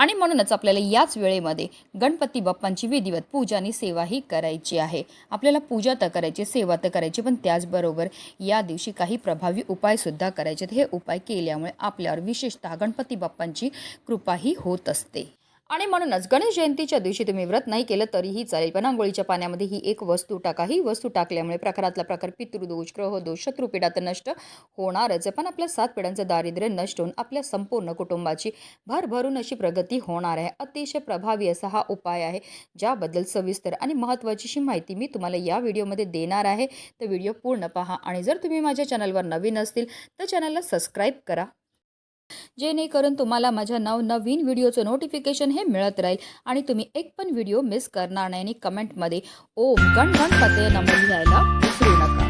आणि म्हणूनच आपल्याला याच वेळेमध्ये गणपती बाप्पांची विधिवत पूजा आणि सेवाही करायची आहे आपल्याला पूजा तर करायची सेवा तर करायची पण त्याचबरोबर या दिवशी काही प्रभावी उपायसुद्धा करायचे आहेत. हे उपाय केल्यामुळे आपल्यावर विशेषतः गणपती बाप्पांची कृपाही होत असते आणि म्हणूनच गणेश जयंतीच्या दिवशी तुम्ही व्रत नाही केलं तरीही चालेल. पण आंघोळीच्या पाण्यामध्ये ही एक वस्तू टाका. ही वस्तू टाकल्यामुळे प्रकारातला प्रकार पितृदोष ग्रहदोष शत्रुपीडा तर नष्ट होणारच. आहे पण आपल्या सात पिढ्यांचं दारिद्र्य नष्ट होऊन आपल्या संपूर्ण कुटुंबाची भरभरून अशी प्रगती होणार आहे. अतिशय प्रभावी असा हा उपाय आहे. ज्याबद्दल सविस्तर आणि महत्त्वाचीशी माहिती मी तुम्हाला या व्हिडिओमध्ये देणार आहे. तर व्हिडिओ पूर्ण पहा आणि जर तुम्ही माझ्या चॅनलवर नवीन असतील तर चॅनलला सबस्क्राईब करा. जेणेकरून तुम्हाला माझ्या नवनवीन व्हिडिओचं नोटिफिकेशन हे मिळत राहील. आणि तुम्ही एक पण व्हिडिओ मिस करणार नाही. आणि कमेंटमध्ये ओम गण गणपते नमो लिहायला विसरू नका.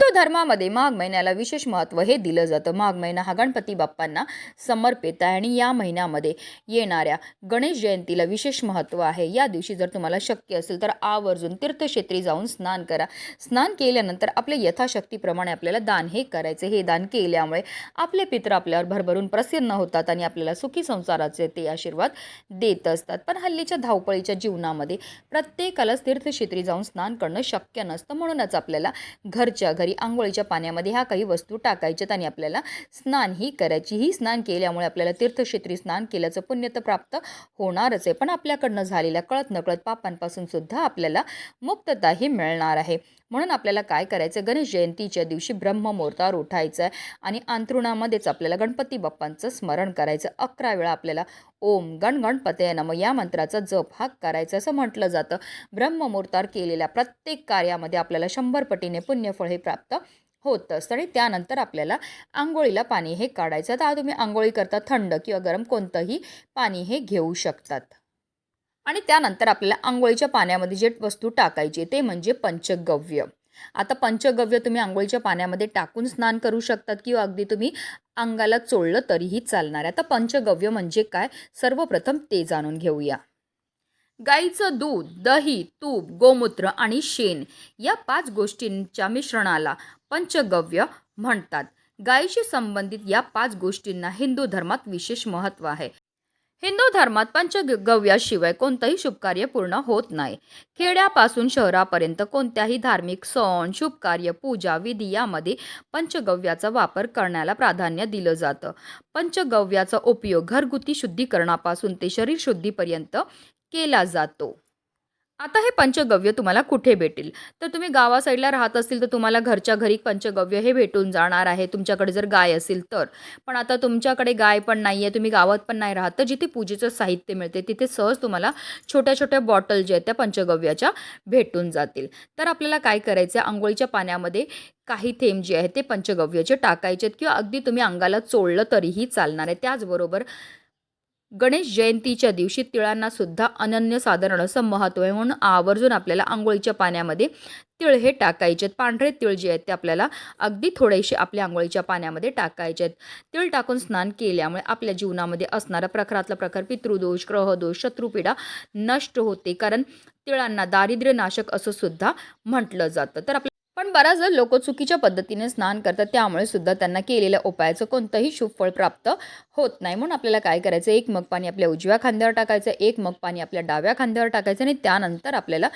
हिंदू धर्मामध्ये माघ महिन्याला विशेष महत्त्व हे दिलं जातं. माघ महिना हा गणपती बाप्पांना समर्पित आहे आणि या महिन्यामध्ये येणाऱ्या गणेश जयंतीला विशेष महत्त्व आहे. या दिवशी जर तुम्हाला शक्य असेल तर आवर्जून तीर्थक्षेत्री जाऊन स्नान करा. स्नान केल्यानंतर आपल्या यथाशक्तीप्रमाणे आपल्याला दान हे करायचे हे दान केल्यामुळे आपले पित्र आपल्यावर भरभरून प्रसन्न होतात आणि आपल्याला सुखी संसाराचे ते आशीर्वाद देत असतात. पण हल्लीच्या धावपळीच्या जीवनामध्ये प्रत्येकालाच तीर्थक्षेत्री जाऊन स्नान करणं शक्य नसतं. म्हणूनच आपल्याला घरच्या घरी आंघोळीच्या पाण्यामध्ये ह्या काही वस्तू टाकायच्यात आणि आपल्याला स्नान ही करायची. ही स्नान केल्यामुळे आपल्याला तीर्थक्षेत्री स्नान केल्याचं पुण्य तर प्राप्त होणारच आहे. पण आपल्याकडनं झालेल्या कळत नकळत पापांपासून सुद्धा आपल्याला मुक्तताही मिळणार आहे. म्हणून आपल्याला काय करायचं गणेश जयंतीच्या दिवशी ब्रह्ममुहूर्तावर उठायचं आहे आणि अंथरुणामध्येच आपल्याला गणपती बाप्पांचं स्मरण करायचं अकरा वेळा आपल्याला ओम गणगणपते नम या मंत्राचा जप हा करायचा असं म्हटलं जातं. ब्रह्ममुहूर्तावर केलेल्या प्रत्येक कार्यामध्ये आपल्याला शंभर पटीने पुण्यफळ हे प्राप्त होत असतं आणि त्यानंतर आपल्याला आंघोळीला पाणी हे काढायचं. तर तुम्ही आंघोळी करता थंड किंवा गरम कोणतंही पाणी हे घेऊ शकतात. आणि त्यानंतर आपल्याला आंघोळीच्या पाण्यामध्ये जे वस्तू टाकायची ते म्हणजे पंचगव्य. आता पंचगव्य तुम्ही आंघोळीच्या पाण्यामध्ये टाकून स्नान करू शकतात किंवा अगदी तुम्ही अंगाला चोळलं तरीही चालणार आहे. आता पंचगव्य म्हणजे काय? सर्वप्रथम ते जाणून घेऊया. गाईचं दूध दही तूप गोमूत्र आणि शेण या पाच गोष्टींच्या मिश्रणाला पंचगव्य म्हणतात. गायीशी संबंधित या पाच गोष्टींना हिंदू धर्मात विशेष महत्त्व आहे. हिंदू धर्मात पंचगव्याशिवाय कोणतंही शुभकार्य पूर्ण होत नाही. खेड्यापासून शहरापर्यंत कोणत्याही धार्मिक सण शुभकार्य पूजा विधी यामध्ये पंचगव्याचा वापर करण्याला प्राधान्य दिलं जातं. पंचगव्याचा उपयोग घरगुती शुद्धीकरणापासून ते शरीर शुद्धीपर्यंत केला जातो. आता हे पंचगव्य तुम्हाला कुठे भेटेल? तर तुम्ही गावा साईडला राहत असतील तर तुम्हाला घरच्या घरी पंचगव्य हे भेटून जाणार आहे. तुमच्याकडे जर गाय असेल तर. पण आता तुमच्याकडे गाय पण नाही आहे तुम्ही गावात पण नाही राहत तर जिथे पूजेचं साहित्य मिळते तिथे सहज तुम्हाला छोट्या छोट्या बॉटल जे आहेत त्या पंचगव्याच्या भेटून जातील. तर आपल्याला काय करायचं आहे आंघोळीच्या पाण्यामध्ये काही थेंब जे आहेत ते पंचगव्याचे टाकायचे आहेत किंवा अगदी तुम्ही अंगाला चोळलं तरीही चालणार आहे. त्याचबरोबर गणेश जयंतीच्या दिवशी तिळांना सुद्धा अनन्यसाधारण असं महत्त्व आहे म्हणून आवर्जून आपल्याला आंघोळीच्या पाण्यामध्ये तिळ हे टाकायचे आहेत. पांढरे तिळ जे आहेत ते आपल्याला अगदी थोडेसे आपल्या आंघोळीच्या पाण्यामध्ये टाकायचे आहेत. तिळ टाकून स्नान केल्यामुळे आपल्या जीवनामध्ये असणारा प्रकारातला प्रकार पितृदोष ग्रहदोष शत्रुपीडा नष्ट होते. कारण तिळांना दारिद्र्यनाशक असं सुद्धा म्हटलं जातं. तर आपल्या पण बऱ्याचदा लोक चुकीच्या पद्धतीने स्नान करतात त्यामुळे सुद्धा त्यांना केलेल्या उपायाचं कोणतंही शुभफळ प्राप्त होत नाही. म्हणून आपल्याला काय करायचं? एक मग पाणी आपल्या उजव्या खांद्यावर टाकायचं एक मग पाणी आपल्या डाव्या खांद्यावर टाकायचं आणि त्यानंतर आपल्याला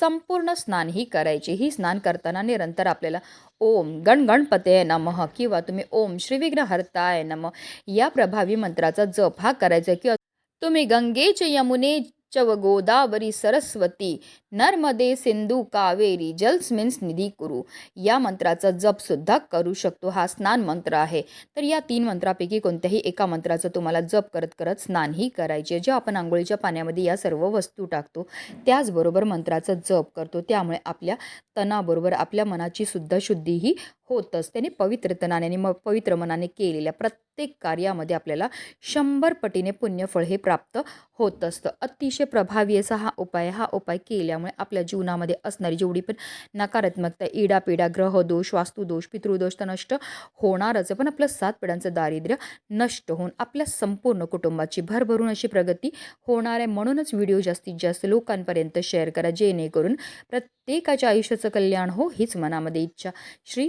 संपूर्ण स्नान ही करायची. ही स्नान करताना निरंतर आपल्याला ओम गण गणपते नमः किंवा तुम्ही ओम श्रीविघ्नहर्ताय नम या प्रभावी मंत्राचा जप हा करायचा किंवा तुम्ही गंगेचे यमुने चव गोदावरी सरस्वती नर्मदे सिंधू कावेरी जलस्मिन्स निधी कुरु या मंत्राचा जप सुद्धा करू शकतो हा स्नान मंत्र आहे. तर या तीन मंत्रापैकी कोणत्याही एका मंत्राचं तुम्हाला जप करत करत स्नानही करायचे जे आपण आंघोळीच्या पाण्यामध्ये या सर्व वस्तू टाकतो त्याचबरोबर मंत्राचा जप करतो. त्यामुळे आपल्या तणाबरोबर आपल्या मनाची सुद्धा शुद्धीही होतच. त्याने पवित्रतनाने पवित्र तनाने आणि पवित्र मनाने केलेल्या प्रत्येक कार्यामध्ये आपल्याला शंभर पटीने पुण्यफळ हे प्राप्त होत असतं अतिशय प्रभावी असा हा उपाय हा उपाय केल्यामुळे आपल्या जीवनामध्ये असणारी जेवढी पण नकारात्मकता इडापिडा ग्रहदोष वास्तुदोष पितृदोष तर नष्ट होणारच आहे. पण आपलं सात पिढ्यांचं दारिद्र्य नष्ट होऊन आपल्या संपूर्ण कुटुंबाची भरभरून अशी प्रगती होणार आहे. म्हणूनच व्हिडिओ जास्तीत जास्त लोकांपर्यंत शेअर करा. जेणेकरून प्रत्येकाच्या आयुष्याचं कल्याण हो हीच मनामध्ये इच्छा. श्री